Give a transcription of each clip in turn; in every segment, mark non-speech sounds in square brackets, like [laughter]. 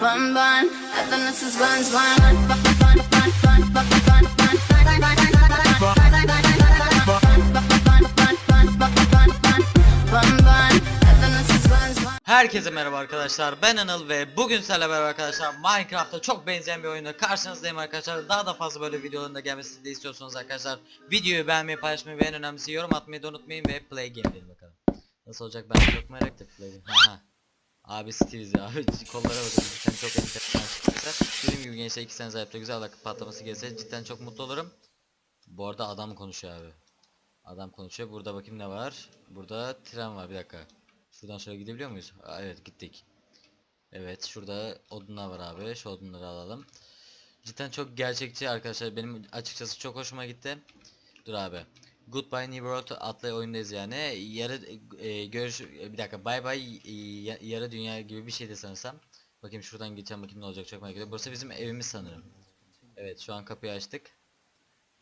Bun bun, is buns bun. Bun bun bun bun bun bun bun bun. Herkese merhaba arkadaşlar ben Anıl ve bugün sizlerle beraber arkadaşlar Minecraft'ta çok benzeyen bir oyunda karşınızdayım arkadaşlar Daha da fazla böyle videoların da gelmesini de istiyorsanız arkadaşlar Videoyu beğenmeyi paylaşmayı ve en önemlisi yorum atmayı da unutmayın ve play game bakalım Nasıl olacak ben çok merak ettim play game. Abi ya abi [laughs] kollara bakın cidden çok enteresan çıkmışlar Dediğim gibi gençler iki sene zayıfta güzel dakika patlaması gelse cidden çok mutlu olurum Bu arada adam konuşuyor abi Adam konuşuyor burada bakayım ne var Burada tren var bir dakika Şuradan şöyle gidebiliyor muyuz? Aa, evet gittik. Evet şurada odunlar var abi. Şu odunları alalım. Cidden çok gerçekçi arkadaşlar. Benim açıkçası çok hoşuma gitti. Dur abi. Goodbye New World adlı oyundayız yani. Yarı e, görüş e, bir dakika. Bye bye e, ya- yarı dünya gibi bir şeydi sanırsam. Bakayım şuradan geçeceğim bakayım ne olacak çok merak ediyorum. Burası bizim evimiz sanırım. Evet şu an kapıyı açtık.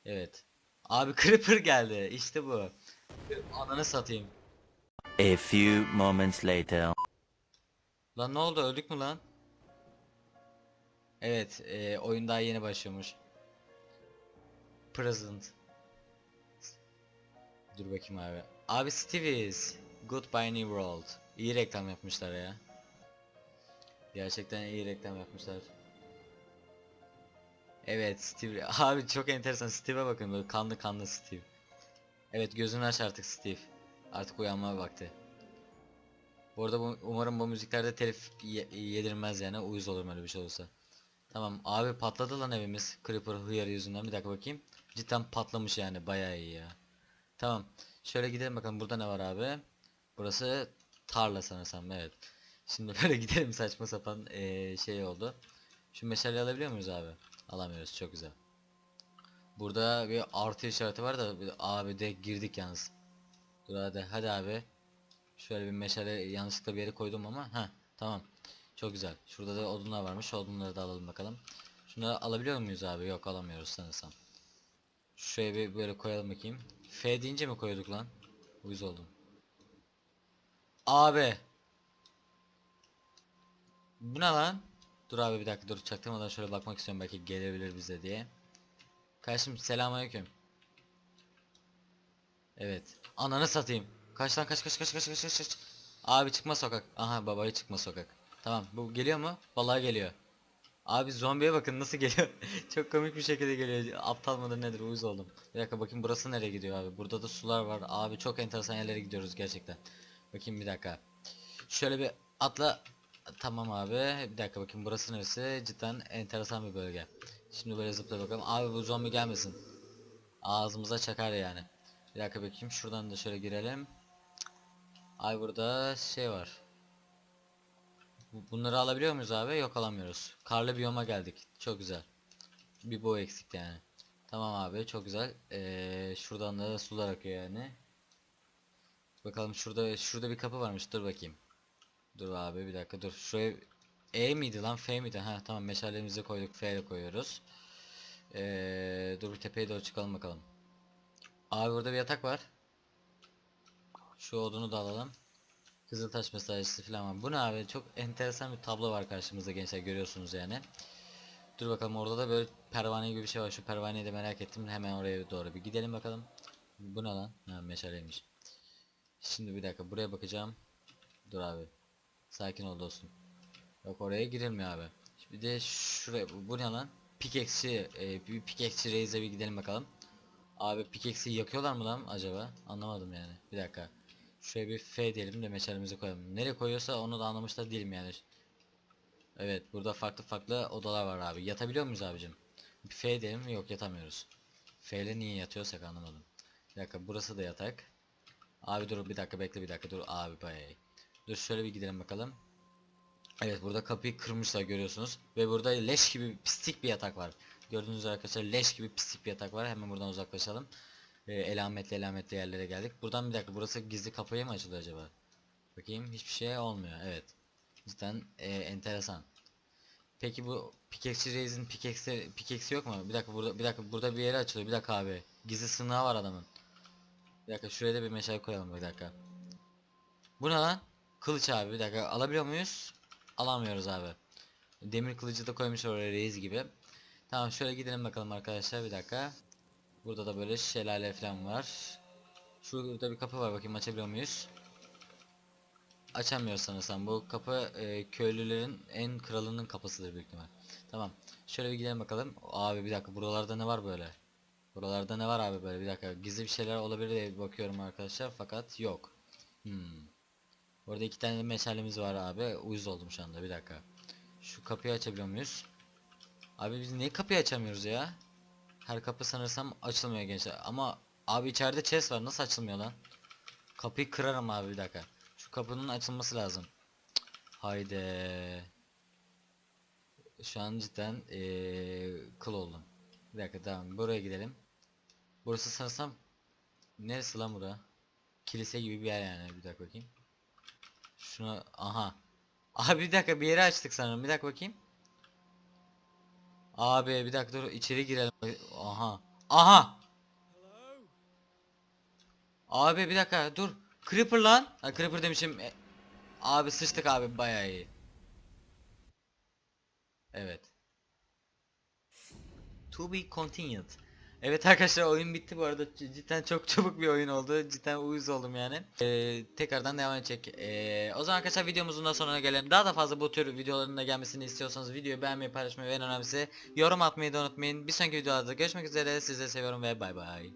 Evet. Abi [laughs] Creeper geldi. İşte bu. Ananı satayım. A few moments later. Lan ne oldu öldük mü lan? Evet e, oyun daha yeni başlıyormuş. Present. Dur bakayım abi. Abi Stevie's. Goodbye New World. İyi reklam yapmışlar ya. Gerçekten iyi reklam yapmışlar. Evet Steve. [laughs] Abi çok enteresan. Steve'e bakın böyle kanlı kanlı Steve. Evet gözünü aç artık Steve. Artık uyanma vakti. Bu arada bu, umarım bu müziklerde telif ye- yedirmez yani uyuz olurum öyle bir şey olursa. Tamam abi patladı lan evimiz Creeper hıyarı yüzünden bir dakika bakayım. Cidden patlamış yani bayağı iyi ya. Tamam şöyle gidelim bakalım burada ne var abi. Burası tarla sanırsam evet. Şimdi [laughs] böyle gidelim saçma sapan eee, şey oldu. Şu meşaleyi alabiliyor muyuz abi? Alamıyoruz çok güzel. Burada bir artı işareti var da abi de girdik yalnız. Dur hadi hadi abi. Şöyle bir meşale yanlışlıkla bir yere koydum ama ha tamam. Çok güzel. Şurada da odunlar varmış. Odunları da alalım bakalım. Şunları alabiliyor muyuz abi? Yok alamıyoruz sanırsam. Şuraya bir böyle koyalım bakayım. F deyince mi koyduk lan? Uyuz oldum. Abi. Bu ne lan? Dur abi bir dakika dur çaktırmadan şöyle bakmak istiyorum belki gelebilir bize diye. Kardeşim selamünaleyküm. Evet. Ananı satayım. Kaç lan kaç kaç kaç kaç kaç kaç. Abi çıkma sokak. Aha babayı çıkma sokak. Tamam bu geliyor mu? Vallahi geliyor. Abi zombiye bakın nasıl geliyor. [laughs] Çok komik bir şekilde geliyor. Aptal mıdır nedir uyuz oldum. Bir dakika bakayım burası nereye gidiyor abi. Burada da sular var. Abi çok enteresan yerlere gidiyoruz gerçekten. Bakayım bir dakika. Şöyle bir atla. Tamam abi. Bir dakika bakayım burası neresi? Cidden enteresan bir bölge. Şimdi böyle zıpla bakalım. Abi bu zombi gelmesin. Ağzımıza çakar yani. Bir dakika bakayım şuradan da şöyle girelim. Ay burada şey var. Bu- Bunları alabiliyor muyuz abi? Yok alamıyoruz. Karlı biyoma geldik. Çok güzel. Bir bu eksik yani. Tamam abi çok güzel. Ee, şuradan da sular akıyor yani. Bakalım şurada şurada bir kapı varmış. Dur bakayım. Dur abi bir dakika dur. Şuraya E miydi lan F miydi? Ha tamam meşalemizi koyduk F ile koyuyoruz. Ee, dur bir tepeye doğru çıkalım bakalım. Abi burada bir yatak var. Şu odunu da alalım. Kızıltaş mesaisi falan var. Bu ne abi? Çok enteresan bir tablo var karşımızda gençler görüyorsunuz yani. Dur bakalım orada da böyle pervane gibi bir şey var. Şu pervaneyi de merak ettim. Hemen oraya doğru bir gidelim bakalım. Bu ne lan? Ha meşaleymiş. Şimdi bir dakika buraya bakacağım. Dur abi. Sakin ol dostum. Yok oraya girilmiyor abi. Bir de şuraya bu, ne lan? Pickaxe'i e, bir pickaxe'i Reis'e bir gidelim bakalım. Abi pickaxe'i yakıyorlar mı lan acaba? Anlamadım yani. Bir dakika. Şuraya bir F diyelim de meşalemizi koyalım. Nereye koyuyorsa onu da anlamışlar değilim yani. Evet burada farklı farklı odalar var abi. Yatabiliyor muyuz abicim? F diyelim? Yok yatamıyoruz. F ile niye yatıyorsak anlamadım. Bir dakika burası da yatak. Abi dur bir dakika bekle bir dakika dur abi bay. Dur şöyle bir gidelim bakalım. Evet burada kapıyı kırmışlar görüyorsunuz. Ve burada leş gibi pislik bir yatak var. Gördüğünüz arkadaşlar leş gibi pislik bir yatak var. Hemen buradan uzaklaşalım. Ee, elametli elametli yerlere geldik. Buradan bir dakika burası gizli kapıya mı açılıyor acaba? Bakayım hiçbir şey olmuyor. Evet. Cidden e, enteresan. Peki bu pickaxe Reis'in pickaxe pickaxe yok mu? Bir dakika burada bir dakika burada bir yere açılıyor. Bir dakika abi. Gizli sığınağı var adamın. Bir dakika şuraya da bir meşale koyalım bir dakika. Bu ne lan? Kılıç abi bir dakika alabiliyor muyuz? Alamıyoruz abi. Demir kılıcı da koymuş oraya reis gibi. Tamam şöyle gidelim bakalım arkadaşlar bir dakika. Burada da böyle şelale falan var. Şurada bir kapı var bakayım açabiliyor muyuz? Açamıyor sanırsam bu kapı e, köylülerin en kralının kapısıdır büyük ihtimal. Tamam. Şöyle bir gidelim bakalım. Abi bir dakika buralarda ne var böyle? Buralarda ne var abi böyle bir dakika gizli bir şeyler olabilir diye bakıyorum arkadaşlar fakat yok. Hmm. Orada iki tane meşalemiz var abi. Uyuz oldum şu anda bir dakika. Şu kapıyı açabiliyor muyuz? Abi biz niye kapıyı açamıyoruz ya? Her kapı sanırsam açılmıyor gençler ama abi içeride chest var nasıl açılmıyor lan? Kapıyı kırarım abi bir dakika. Şu kapının açılması lazım. Cık, Haydi. Şu an cidden ee, kıl oldum. Bir dakika tamam buraya gidelim. Burası sanırsam neresi lan bura? Kilise gibi bir yer yani bir dakika bakayım. Şuna aha. Abi bir dakika bir yeri açtık sanırım bir dakika bakayım. Abi bir dakika dur içeri girelim. Aha. Aha. Abi bir dakika dur. Creeper lan. Ha, Creeper demişim. E, abi sıçtık abi bayağı iyi. Evet. To be continued. Evet [laughs] arkadaşlar oyun bitti bu arada. Cidden çok çabuk bir oyun oldu. Cidden uyuz oldum yani. Ee, tekrardan devam edecek. Ee, o zaman arkadaşlar videomuzun da sonuna gelelim. Daha da fazla bu tür videoların da gelmesini istiyorsanız videoyu beğenmeyi paylaşmayı ve en önemlisi yorum atmayı da unutmayın. Bir sonraki videolarda görüşmek üzere. Sizi seviyorum ve bay bay